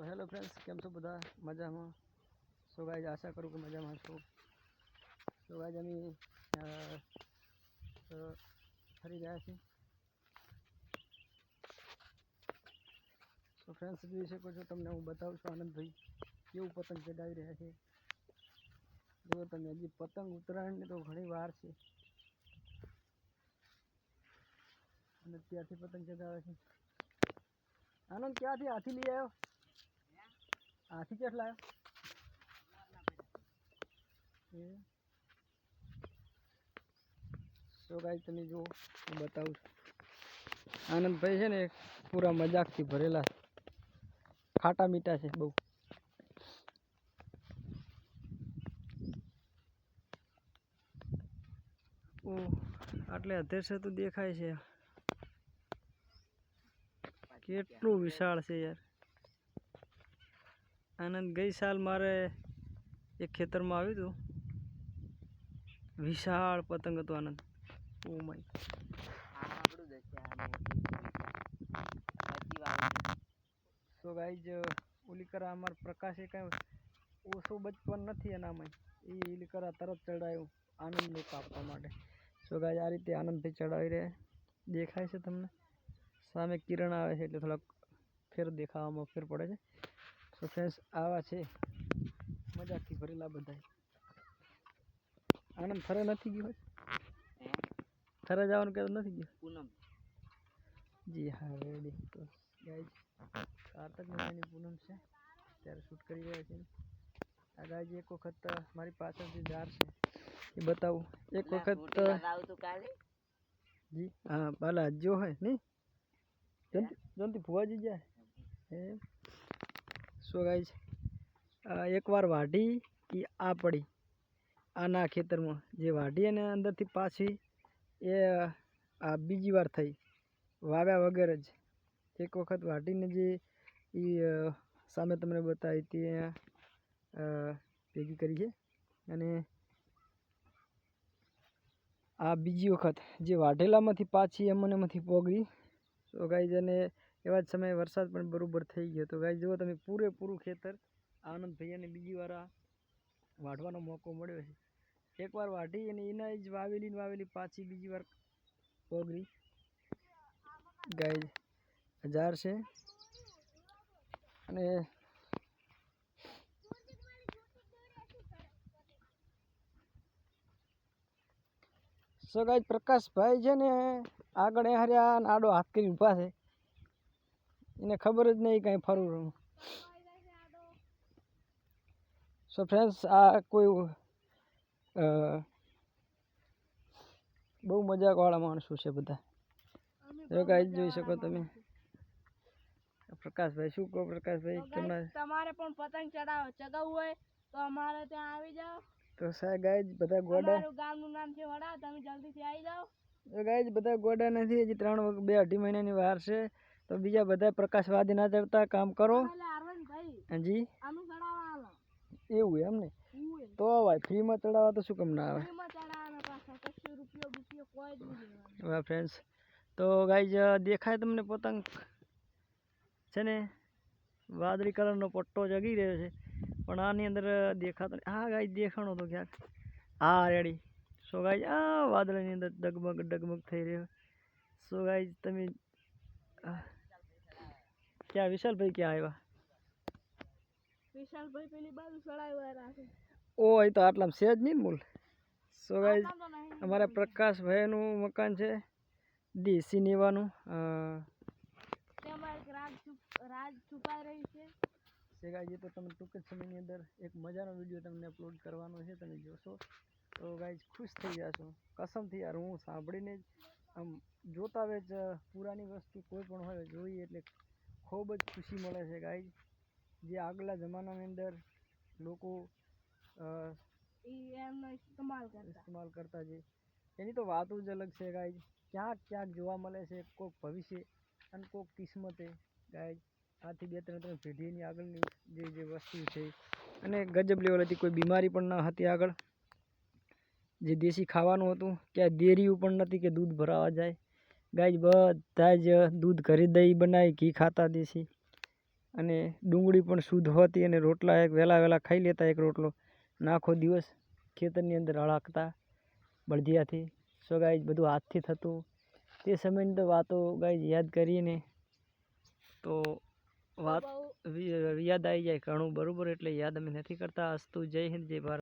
તો hello friends કેમ છો બધા? મજામાં? સો ગાઈઝ આશા કરું કે મજામાં છો. સો ગાઈઝ અમે ફરી ગયા છીએ. તો ફ્રેન્ડ્સ જોઈ શકો છો તમને હું બતાવું છું, આનંદભાઈ કેવું પતંગ ચડાવી રહ્યા છે. જુઓ તમે હજી પતંગ ઉત્તરાયણની તો ઘણી વાર છે. અને ત્યાંથી પતંગ ચગાવે છે. આનંદ, ક્યાંથી હાથી લઈ આવ્યો? હાથી કેટલા સો ગાઈ તમે જુઓ, હું બતાવું છું. આનંદભાઈ છે ને, પૂરા મજાકથી ભરેલા ખાટા મીઠા છે, બહુ. આટલે અધેરસે તો દેખાય છે કેટલું વિશાળ છે યાર. આનંદ, ગઈ સાલ મારે એક ખેતરમાં આવ્યું હતું. વિશાળ પતંગ હતો આનંદ. ઓ માય સો ગાઈજ ઓલી કરા અમાર પ્રકાશે કાંઈ ઓછો બચપન નથી એનામાં. એ ઓલી કરા તરત ચડાયું આનંદને કાપવા માટે. સો ગાઈજ આ રીતે આનંદથી ચડાવી રહ્યા. દેખાય છે તમને? સામે કિરણ આવે છે એટલે થોડાક ફેર દેખાવામાં ફેર પડે છે. સો ફ્રેન્ડ્સ આવા છે. મજાકથી ભરેલા બધા આનંદ થરા નથી ગયો થરા જવાનું કહેતો નથી ગયો? પૂનમ. જી હા રેડી તો ગાઈઝ કારતક મહિનાની પૂનમ છે. ત્યારે શૂટ કરી રહ્યા છીએ આ ગાઈજ એક વખત મારી પાછળથી ઝાડ છે. એ બતાવું. એક વખત જી હા બાલા જો હોય નહીં? જંતી ફુવાજી જાય. એ સો છે એકવાર વાઢી કે આ પડી? આના ખેતરમાં જે વાઢી અને અંદરથી પાછી એ આ બીજી વાર થઈ. વાવ્યા વગર જ. એક વખત વાઢીને જે એ સામે તમને બતાવી તે ભેગી કરી છે. અને આ બીજી વખત જે વાઢેલામાંથી પાછી એમને એમનેમાંથી પોગળી તો છે અને એવા જ સમયે વરસાદ પણ બરાબર થઈ ગયો તો ગાય જુઓ તમે, પૂરેપૂરું ખેતર આનંદ ભૈયાને બીજી વાર આ વાઢવાનો મોકો મળ્યો છે. એકવાર વાઢી અને એના જ વાવેલી વાવેલી પાછી બીજી વાર પોગળી ગાય હજાર છે. અને સો ગાય પ્રકાશભાઈ છે ને આગળ હાર્યા અને આડો હાથ કરી ઊભા છે. એને ખબર જ નહીં કાંઈ ફરવું સો ફ્રેન્ડ્સ આ કોઈ બહુ મજાકવાળા માણસો છે બધા. જો ગાઈઝ જોઈ શકો તમે. પ્રકાશભાઈ શું કહો પ્રકાશભાઈ? કેમના તમારે પણ પતંગ ચડાવો ચગાવવું હોય તો અમારે ત્યાં આવી જાઓ. તો સાહેબ ગાઈઝ બધા ગોડા ગામનું નામ છે વડા. તમે જલ્દીથી આવી જાઓ. તો ગાઈઝ બધા ગોડા નથી હજી ત્રણ વખત બે અઢી મહિનાની વાર છે. તો બીજા બધા પ્રકાશવાદી ના ચડતા કામ કરો. હાજી? એવું એમ ને? તો ભાઈ ફ્રીમાં ચડાવવા તો શું કામ ના આવે? ફ્રેન્ડ્સ તો ગાઈ દેખાય તમને પતંગ? છે ને? વાદળી કલરનો પટ્ટો જગી રહ્યો છે. પણ આની અંદર દેખાતો. હા ગાય દેખાણો તો ક્યાંક. હા રેડી સો ગાય આ વાદળાની અંદર ડગમગ ડગમગ થઈ રહ્યો. સો ગાય તમે આહ, ક્યાં વિશાલભાઈ ક્યાં આવ્યા? વિશાલભાઈ પેલી બાજુ ચડાવ્યા રાખે ઓ એ તો આટલામાં છે જ નહીં મૂલ. So guys. અમારા પ્રકાશભાઈનું મકાન છે તેમાં એક રાજ છુપ- રાજ છુપાઈ રહી છે. શેગાજી તો તમે ટૂંક જ સમયની અંદર એક મજાનો વીડિયો તમને અપલોડ કરવાનો છે તમે જોશો. તો ગાઈઝ ખુશ થઈ જશો કસમથી યાર હું સાંભળીને જ આમ જોતા હોય જ પુરાની વસ્તુ કોઈ પણ હોય જોઈએ એટલે ખૂબ જ ખુશી મળે છે ગાઈઝ જે આગલા જમાનાની અંદર લોકો ઇસ્તેમાલ કરતા. ઇસ્તેમાલ કરતા છે. એની તો વાતો જ અલગ છે ગાઈઝ ક્યાંક ક્યાંક જોવા મળે છે કોઈક ભવિષ્ય અને કોઈક કિસ્મતે ગાઈઝ આથી બે ત્રણ ત્રણ પેઢીની આગળની જે જે વસ્તુ છે. અને ગજબ લેવલ હતી કોઈ બીમારી પણ ન હતી આગળ. જે દેશી ખાવાનું હતું ક્યાંય ડેરીઓ પણ નથી કે દૂધ ભરાવા જાય. ગાય બધા જ દૂધ ઘરે દહીં બનાવી ઘી ખાતા દેશી અને ડુંગળી પણ શુદ્ધ હોતી અને રોટલા એક વહેલા વહેલા ખાઈ લેતા એક રોટલો. અને આખો દિવસ ખેતરની અંદર હળાકતા બળદિયાથી. સો ગાય બધું હાથથી થતું. તે સમયની તો વાતો ગાય યાદ કરીને તો વાત યાદ આવી જાય ઘણું. બરાબર એટલે યાદ અમે નથી કરતા. અસ્તુ જય હિન્દ જય ભારત.